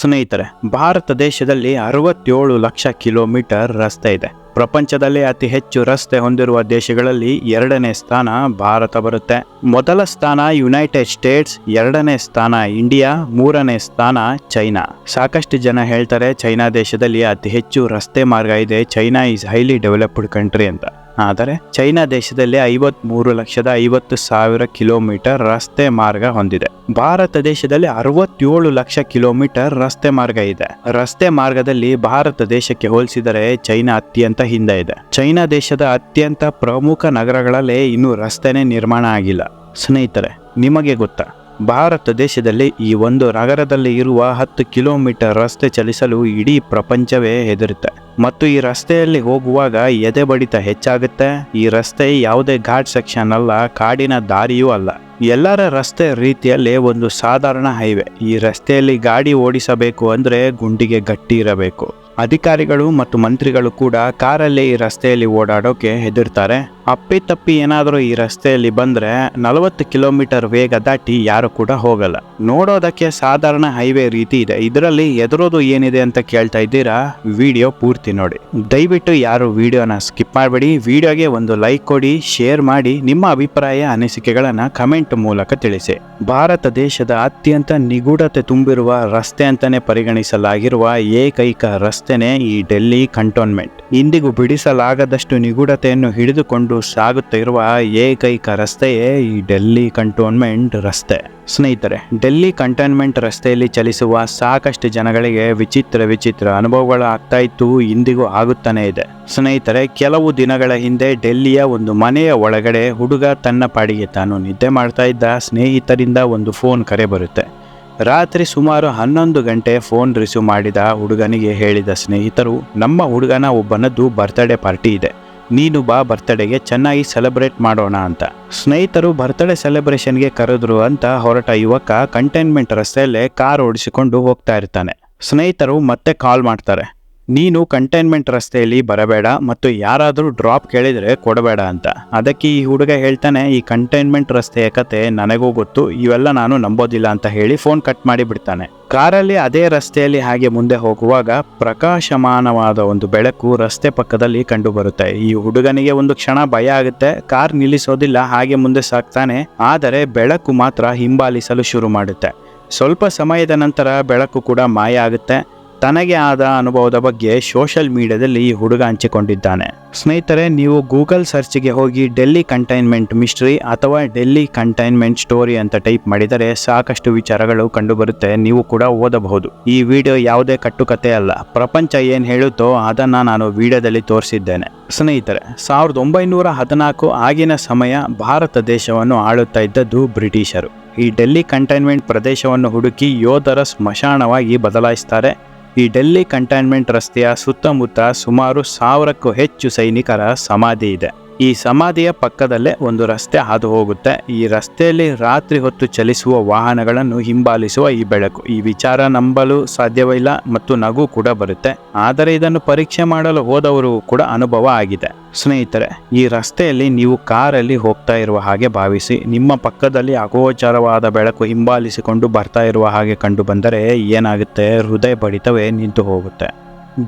ಸ್ನೇಹಿತರೆ, ಭಾರತ ದೇಶದಲ್ಲಿ ಅರವತ್ತೇಳು ಲಕ್ಷ ಕಿಲೋಮೀಟರ್ ರಸ್ತೆ ಇದೆ. ಪ್ರಪಂಚದಲ್ಲಿ ಅತಿ ಹೆಚ್ಚು ರಸ್ತೆ ಹೊಂದಿರುವ ದೇಶಗಳಲ್ಲಿ ಎರಡನೇ ಸ್ಥಾನ ಭಾರತ ಬರುತ್ತೆ. ಮೊದಲ ಸ್ಥಾನ ಯುನೈಟೆಡ್ ಸ್ಟೇಟ್ಸ್ ಎರಡನೇ ಸ್ಥಾನ ಇಂಡಿಯಾ ಮೂರನೇ ಸ್ಥಾನ ಚೈನಾ ಸಾಕಷ್ಟು ಜನ ಹೇಳ್ತಾರೆ, ಚೈನಾ ದೇಶದಲ್ಲಿ ಅತಿ ಹೆಚ್ಚು ರಸ್ತೆ ಮಾರ್ಗ ಇದೆ. China is highly developed country ಅಂತ. ಆದರೆ ಚೈನಾ ದೇಶದಲ್ಲಿ ಐವತ್ ಮೂರು ಲಕ್ಷದ ಐವತ್ತು ಸಾವಿರ ಕಿಲೋಮೀಟರ್ ರಸ್ತೆ ಮಾರ್ಗ ಹೊಂದಿದೆ. ಭಾರತ ದೇಶದಲ್ಲಿ ಅರವತ್ತೇಳು ಲಕ್ಷ ಕಿಲೋಮೀಟರ್ ರಸ್ತೆ ಮಾರ್ಗ ಇದೆ. ರಸ್ತೆ ಮಾರ್ಗದಲ್ಲಿ ಭಾರತ ದೇಶಕ್ಕೆ ಹೋಲಿಸಿದರೆ ಚೈನಾ ಅತ್ಯಂತ ಹಿಂದೆ ಇದೆ. ಚೈನಾ ದೇಶದ ಅತ್ಯಂತ ಪ್ರಮುಖ ನಗರಗಳಲ್ಲೇ ಇನ್ನೂ ರಸ್ತೆನೇ ನಿರ್ಮಾಣ ಆಗಿಲ್ಲ. ಸ್ನೇಹಿತರೆ, ನಿಮಗೆ ಗೊತ್ತಾ? ಭಾರತ ದೇಶದಲ್ಲಿ ಈ ಒಂದು ನಗರದಲ್ಲಿ ಇರುವ ಹತ್ತು ಕಿಲೋಮೀಟರ್ ರಸ್ತೆ ಚಲಿಸಲು ಇಡೀ ಪ್ರಪಂಚವೇ ಹೆದರುತ್ತೆ. ಮತ್ತು ಈ ರಸ್ತೆಯಲ್ಲಿ ಹೋಗುವಾಗ ಎದೆ ಬಡಿತ ಹೆಚ್ಚಾಗುತ್ತೆ. ಈ ರಸ್ತೆ ಯಾವುದೇ ಘಾಟ್ ಸೆಕ್ಷನ್ ಅಲ್ಲ, ಕಾಡಿನ ದಾರಿಯೂ ಅಲ್ಲ. ಎಲ್ಲರ ರಸ್ತೆ ರೀತಿಯಲ್ಲಿ ಒಂದು ಸಾಧಾರಣ ಹೈವೇ. ಈ ರಸ್ತೆಯಲ್ಲಿ ಗಾಡಿ ಓಡಿಸಬೇಕು ಅಂದ್ರೆ ಗುಂಡಿಗೆ ಗಟ್ಟಿ ಇರಬೇಕು. ಅಧಿಕಾರಿಗಳು ಮತ್ತು ಮಂತ್ರಿಗಳು ಕೂಡ ಕಾರಲ್ಲಿ ಈ ರಸ್ತೆಯಲ್ಲಿ ಓಡಾಡೋಕೆ ಹೆದರ್ತಾರೆ. ಅಪ್ಪಿತಪ್ಪಿ ಏನಾದರೂ ಈ ರಸ್ತೆಯಲ್ಲಿ ಬಂದರೆ ನಲವತ್ತು ಕಿಲೋಮೀಟರ್ ವೇಗ ದಾಟಿ ಯಾರು ಕೂಡ ಹೋಗಲ್ಲ. ನೋಡೋದಕ್ಕೆ ಸಾಧಾರಣ ಹೈವೇ ರೀತಿ ಇದೆ. ಇದರಲ್ಲಿ ಎದುರೋದು ಏನಿದೆ ಅಂತ ಕೇಳ್ತಾ ಇದ್ದೀರಾ? ವಿಡಿಯೋ ಪೂರ್ತಿ ನೋಡಿ. ದಯವಿಟ್ಟು ಯಾರು ವಿಡಿಯೋನ ಸ್ಕಿಪ್ ಮಾಡಬೇಡಿ. ವಿಡಿಯೋಗೆ ಒಂದು ಲೈಕ್ ಕೊಡಿ, ಶೇರ್ ಮಾಡಿ, ನಿಮ್ಮ ಅಭಿಪ್ರಾಯ, ಅನಿಸಿಕೆಗಳನ್ನು ಕಮೆಂಟ್ ಮೂಲಕ ತಿಳಿಸಿ. ಭಾರತ ದೇಶದ ಅತ್ಯಂತ ನಿಗೂಢತೆ ತುಂಬಿರುವ ರಸ್ತೆ ಅಂತಲೇ ಪರಿಗಣಿಸಲಾಗಿರುವ ಏಕೈಕ ರಸ್ತೆನೇ ಈ ಡೆಲ್ಲಿ ಕಂಟೋನ್ಮೆಂಟ್. ಇಂದಿಗೂ ಬಿಡಿಸಲಾಗದಷ್ಟು ನಿಗೂಢತೆಯನ್ನು ಹಿಡಿದುಕೊಂಡು ಸಾಗುತ್ತಿರುವ ಏಕೈಕ ರಸ್ತೆಯೇ ಈ ಡೆಲ್ಲಿ ಕಂಟೋನ್ಮೆಂಟ್ ರಸ್ತೆ. ಸ್ನೇಹಿತರೆ, ಡೆಲ್ಲಿ ಕಂಟೋನ್ಮೆಂಟ್ ರಸ್ತೆಯಲ್ಲಿ ಚಲಿಸುವ ಸಾಕಷ್ಟು ಜನಗಳಿಗೆ ವಿಚಿತ್ರ ವಿಚಿತ್ರ ಅನುಭವಗಳು ಆಗ್ತಾ ಇತ್ತು, ಇಂದಿಗೂ ಆಗುತ್ತಾನೆ ಇದೆ. ಸ್ನೇಹಿತರೆ, ಕೆಲವು ದಿನಗಳ ಹಿಂದೆ ಡೆಲ್ಲಿಯ ಒಂದು ಮನೆಯ ಒಳಗಡೆ ಹುಡುಗ ತನ್ನ ಪಾಡಿಗೆ ತಾನು ನಿದ್ದೆ ಮಾಡ್ತಾ ಇದ್ದ ಸ್ನೇಹಿತರಿಂದ ಒಂದು ಫೋನ್ ಕರೆ ಬರುತ್ತೆ. ರಾತ್ರಿ ಸುಮಾರು ಹನ್ನೊಂದು ಗಂಟೆ ಫೋನ್ ರಿಸೀವ್ ಮಾಡಿದ ಹುಡುಗನಿಗೆ ಹೇಳಿದ ಸ್ನೇಹಿತರು, ನಮ್ಮ ಹುಡುಗನ ಒಬ್ಬನದ್ದು ಬರ್ತ್ಡೇ ಪಾರ್ಟಿ ಇದೆ. ನೀನು ಬಾ ಬರ್ತ್ಡೇಗೆ ಚೆನ್ನಾಗಿ ಸೆಲೆಬ್ರೇಟ್ ಮಾಡೋಣ ಅಂತ. ಸ್ನೇಹಿತರು ಬರ್ತ್ಡೇ ಸೆಲೆಬ್ರೇಷನ್ಗೆ ಕರೆದ್ರು ಅಂತ ಹೊರಟ ಯುವಕ ಕಂಟೈನ್ಮೆಂಟ್ ರಸ್ತೆಯಲ್ಲೇ ಕಾರ್ ಓಡಿಸಿಕೊಂಡು ಹೋಗ್ತಾ ಇರ್ತಾನೆ. ಸ್ನೇಹಿತರು ಮತ್ತೆ ಕಾಲ್ ಮಾಡ್ತಾರೆ. ನೀನು ಕಂಟೈನ್ಮೆಂಟ್ ರಸ್ತೆಯಲ್ಲಿ ಬರಬೇಡ ಮತ್ತು ಯಾರಾದರೂ ಡ್ರಾಪ್ ಕೇಳಿದರೆ ಕೊಡಬೇಡ ಅಂತ. ಅದಕ್ಕೆ ಈ ಹುಡುಗ ಹೇಳ್ತಾನೆ, ಈ ಕಂಟೈನ್ಮೆಂಟ್ ರಸ್ತೆಯ ಕತೆ ನನಗೂ ಗೊತ್ತು, ಇವೆಲ್ಲ ನಾನು ನಂಬೋದಿಲ್ಲ ಅಂತ ಹೇಳಿ ಫೋನ್ ಕಟ್ ಮಾಡಿ ಬಿಡ್ತಾನೆ. ಕಾರಲ್ಲಿ ಅದೇ ರಸ್ತೆಯಲ್ಲಿ ಹಾಗೆ ಮುಂದೆ ಹೋಗುವಾಗ ಪ್ರಕಾಶಮಾನವಾದ ಒಂದು ಬೆಳಕು ರಸ್ತೆ ಪಕ್ಕದಲ್ಲಿ ಕಂಡು ಬರುತ್ತೆ ಈ ಹುಡುಗನಿಗೆ ಒಂದು ಕ್ಷಣ ಭಯ ಆಗುತ್ತೆ, ಕಾರ್ ನಿಲ್ಲಿಸೋದಿಲ್ಲ, ಹಾಗೆ ಮುಂದೆ ಸಾಕ್ತಾನೆ, ಆದರೆ ಬೆಳಕು ಮಾತ್ರ ಹಿಂಬಾಲಿಸಲು ಶುರು ಮಾಡುತ್ತೆ. ಸ್ವಲ್ಪ ಸಮಯದ ನಂತರ ಬೆಳಕು ಕೂಡ ಮಾಯ ಆಗುತ್ತೆ. ತನಗೆ ಆದ ಅನುಭವದ ಬಗ್ಗೆ ಸೋಷಲ್ ಮೀಡಿಯಾದಲ್ಲಿ ಈ ಹುಡುಗ ಹಂಚಿಕೊಂಡಿದ್ದಾನೆ. ಸ್ನೇಹಿತರೆ, ನೀವು ಗೂಗಲ್ ಸರ್ಚ್ಗೆ ಹೋಗಿ ಡೆಲ್ಲಿ ಕಂಟೈನ್ಮೆಂಟ್ ಮಿಸ್ಟ್ರಿ ಅಥವಾ ಡೆಲ್ಲಿ ಕಂಟೈನ್ಮೆಂಟ್ ಸ್ಟೋರಿ ಅಂತ ಟೈಪ್ ಮಾಡಿದರೆ ಸಾಕಷ್ಟು ವಿಚಾರಗಳು ಕಂಡುಬರುತ್ತೆ, ನೀವು ಕೂಡ ಓದಬಹುದು. ಈ ವಿಡಿಯೋ ಯಾವುದೇ ಕಟ್ಟುಕತೆ ಅಲ್ಲ. ಪ್ರಪಂಚ ಏನು ಹೇಳುತ್ತೋ ಅದನ್ನ ನಾನು ವಿಡಿಯೋದಲ್ಲಿ ತೋರಿಸಿದ್ದೇನೆ. ಸ್ನೇಹಿತರೆ, ಸಾವಿರದ ಒಂಬೈನೂರ ಹದಿನಾಲ್ಕು ಆಗಿನ ಸಮಯ ಭಾರತ ದೇಶವನ್ನು ಆಳುತ್ತಾ ಇದ್ದದ್ದು ಬ್ರಿಟಿಷರು. ಈ ಡೆಲ್ಲಿ ಕಂಟೈನ್ಮೆಂಟ್ ಪ್ರದೇಶವನ್ನು ಹುಡುಕಿ ಯೋಧರ ಸ್ಮಶಾನವಾಗಿ ಬದಲಾಯಿಸ್ತಾರೆ. ಈ ಡೆಲ್ಲಿ ಕಂಟೈನ್ಮೆಂಟ್ ರಸ್ತೆಯ ಸುತ್ತಮುತ್ತ ಸುಮಾರು ಸಾವಿರಕ್ಕೂ ಹೆಚ್ಚು ಸೈನಿಕರ ಸಮಾಧಿ ಇದೆ. ಈ ಸಮಾಧಿಯ ಪಕ್ಕದಲ್ಲೇ ಒಂದು ರಸ್ತೆ ಹಾದು ಹೋಗುತ್ತೆ ಈ ರಸ್ತೆಯಲ್ಲಿ ರಾತ್ರಿ ಹೊತ್ತು ಚಲಿಸುವ ವಾಹನಗಳನ್ನು ಹಿಂಬಾಲಿಸುವ ಈ ಬೆಳಕು. ಈ ವಿಚಾರ ನಂಬಲು ಸಾಧ್ಯವಿಲ್ಲ ಮತ್ತು ನಗು ಕೂಡ ಬರುತ್ತೆ. ಆದರೆ ಇದನ್ನು ಪರೀಕ್ಷೆ ಮಾಡಲು ಹೋದವರು ಕೂಡ ಅನುಭವ ಆಗಿದೆ. ಸ್ನೇಹಿತರೆ, ಈ ರಸ್ತೆಯಲ್ಲಿ ನೀವು ಕಾರಲ್ಲಿ ಹೋಗ್ತಾ ಇರುವ ಹಾಗೆ ಭಾವಿಸಿ. ನಿಮ್ಮ ಪಕ್ಕದಲ್ಲಿ ಅಗೋಚರವಾದ ಬೆಳಕು ಹಿಂಬಾಲಿಸಿಕೊಂಡು ಬರ್ತಾ ಇರುವ ಹಾಗೆ ಕಂಡು ಬಂದರೆ ಏನಾಗುತ್ತೆ? ಹೃದಯ ಬಡಿತವೇ ನಿಂತು ಹೋಗುತ್ತೆ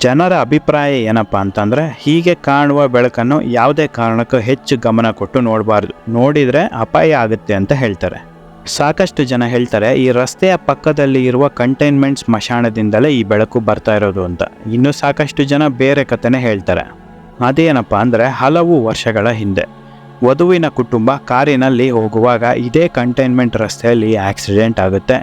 ಜನರ ಅಭಿಪ್ರಾಯ ಏನಪ್ಪ ಅಂತಂದರೆ, ಹೀಗೆ ಕಾಣುವ ಬೆಳಕನ್ನು ಯಾವುದೇ ಕಾರಣಕ್ಕೂ ಹೆಚ್ಚು ಗಮನ ಕೊಟ್ಟು ನೋಡಬಾರ್ದು. ನೋಡಿದರೆ ಅಪಾಯ ಆಗುತ್ತೆ ಅಂತ ಹೇಳ್ತಾರೆ. ಸಾಕಷ್ಟು ಜನ ಹೇಳ್ತಾರೆ, ಈ ರಸ್ತೆಯ ಪಕ್ಕದಲ್ಲಿ ಇರುವ ಕಂಟೈನ್ಮೆಂಟ್ ಸ್ಮಶಾನದಿಂದಲೇ ಈ ಬೆಳಕು ಬರ್ತಾ ಇರೋದು ಅಂತ. ಇನ್ನು ಸಾಕಷ್ಟು ಜನ ಬೇರೆ ಕಥೆನೇ ಹೇಳ್ತಾರೆ. ಅದೇನಪ್ಪ ಅಂದರೆ, ಹಲವು ವರ್ಷಗಳ ಹಿಂದೆ, ವಧುವಿನ ಕುಟುಂಬ ಕಾರಿನಲ್ಲಿ ಹೋಗುವಾಗ ಇದೇ ಕಂಟೈನ್ಮೆಂಟ್ ರಸ್ತೆಯಲ್ಲಿ ಆಕ್ಸಿಡೆಂಟ್ ಆಗುತ್ತೆ.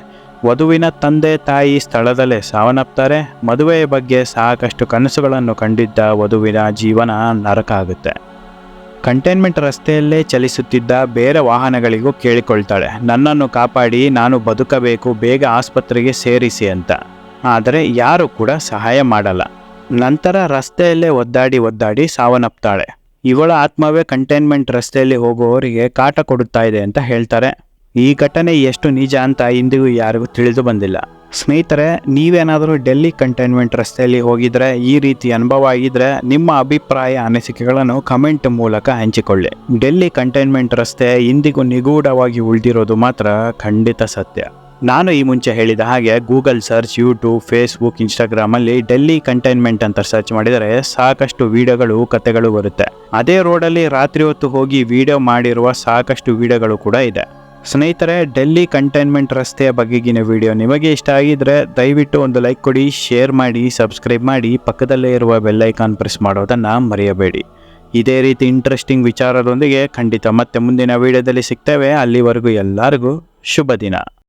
ವಧುವಿನ ತಂದೆ ತಾಯಿ ಸ್ಥಳದಲ್ಲೇ ಸಾವನ್ನಪ್ತಾರೆ. ಮದುವೆಯ ಬಗ್ಗೆ ಸಾಕಷ್ಟು ಕನಸುಗಳನ್ನು ಕಂಡಿದ್ದ ವಧುವಿನ ಜೀವನ ನರಕ ಆಗುತ್ತೆ. ಕಂಟೈನ್ಮೆಂಟ್ ರಸ್ತೆಯಲ್ಲೇ ಚಲಿಸುತ್ತಿದ್ದ ಬೇರೆ ವಾಹನಗಳಿಗೂ ಕೇಳಿಕೊಳ್ತಾಳೆ. ನನ್ನನ್ನು ಕಾಪಾಡಿ ನಾನು ಬದುಕಬೇಕು, ಬೇಗ ಆಸ್ಪತ್ರೆಗೆ ಸೇರಿಸಿ ಅಂತ. ಆದರೆ ಯಾರು ಕೂಡ ಸಹಾಯ ಮಾಡಲ್ಲ. ನಂತರ ರಸ್ತೆಯಲ್ಲೇ ಒದ್ದಾಡಿ ಒದ್ದಾಡಿ ಸಾವನ್ನಪ್ತಾಳೆ. ಇವಳ ಆತ್ಮವೇ ಕಂಟೈನ್ಮೆಂಟ್ ರಸ್ತೆಯಲ್ಲಿ ಹೋಗುವವರಿಗೆ ಕಾಟ ಕೊಡುತ್ತಾ ಇದೆ ಅಂತ ಹೇಳ್ತಾರೆ. ಈ ಘಟನೆ ಎಷ್ಟು ನಿಜ ಅಂತ ಇಂದಿಗೂ ಯಾರಿಗೂ ತಿಳಿದು ಬಂದಿಲ್ಲ. ಸ್ನೇಹಿತರೆ, ನೀವೇನಾದರೂ ಡೆಲ್ಲಿ ಕಂಟೈನ್ಮೆಂಟ್ ರಸ್ತೆಯಲ್ಲಿ ಹೋಗಿದ್ರೆ, ಈ ರೀತಿ ಅನುಭವ ಆಗಿದ್ರೆ ನಿಮ್ಮ ಅಭಿಪ್ರಾಯ, ಅನಿಸಿಕೆಗಳನ್ನು ಕಮೆಂಟ್ ಮೂಲಕ ಹಂಚಿಕೊಳ್ಳಿ. ಡೆಲ್ಲಿ ಕಂಟೈನ್ಮೆಂಟ್ ರಸ್ತೆ ಇಂದಿಗೂ ನಿಗೂಢವಾಗಿ ಉಳಿದಿರೋದು ಮಾತ್ರ ಖಂಡಿತ ಸತ್ಯ. ನಾನು ಈ ಮುಂಚೆ ಹೇಳಿದ ಹಾಗೆ ಗೂಗಲ್ ಸರ್ಚ್, ಯೂಟ್ಯೂಬ್, ಫೇಸ್ಬುಕ್ ಇನ್ಸ್ಟಾಗ್ರಾಮಲ್ಲಿ ಡೆಲ್ಲಿ ಕಂಟೈನ್ಮೆಂಟ್ ಅಂತ ಸರ್ಚ್ ಮಾಡಿದರೆ ಸಾಕಷ್ಟು ವಿಡಿಯೋಗಳು, ಕತೆಗಳು ಬರುತ್ತೆ. ಅದೇ ರೋಡಲ್ಲಿ ರಾತ್ರಿ ಹೊತ್ತು ಹೋಗಿ ವಿಡಿಯೋ ಮಾಡಿರುವ ಸಾಕಷ್ಟು ವಿಡಿಯೋಗಳು ಕೂಡ ಇದೆ. ಸ್ನೇಹಿತರೆ, ಡೆಲ್ಲಿ ಕಂಟೈನ್ಮೆಂಟ್ ರಸ್ತೆಯ ಬಗೆಗಿನ ವಿಡಿಯೋ ನಿಮಗೆ ಇಷ್ಟ ಆಗಿದ್ರೆ ದಯವಿಟ್ಟು ಒಂದು ಲೈಕ್ ಕೊಡಿ, ಶೇರ್ ಮಾಡಿ, ಸಬ್ಸ್ಕ್ರೈಬ್ ಮಾಡಿ, ಪಕ್ಕದಲ್ಲೇ ಇರುವ ಬೆಲ್ಲೈಕಾನ್ ಪ್ರೆಸ್ ಮಾಡೋದನ್ನು ಮರೆಯಬೇಡಿ. ಇದೇ ರೀತಿ ಇಂಟ್ರೆಸ್ಟಿಂಗ್ ವಿಚಾರದೊಂದಿಗೆ ಖಂಡಿತ ಮತ್ತೆ ಮುಂದಿನ ವಿಡಿಯೋದಲ್ಲಿ ಸಿಗ್ತೇವೆ. ಅಲ್ಲಿವರೆಗೂ ಎಲ್ಲರಿಗೂ ಶುಭ ದಿನ.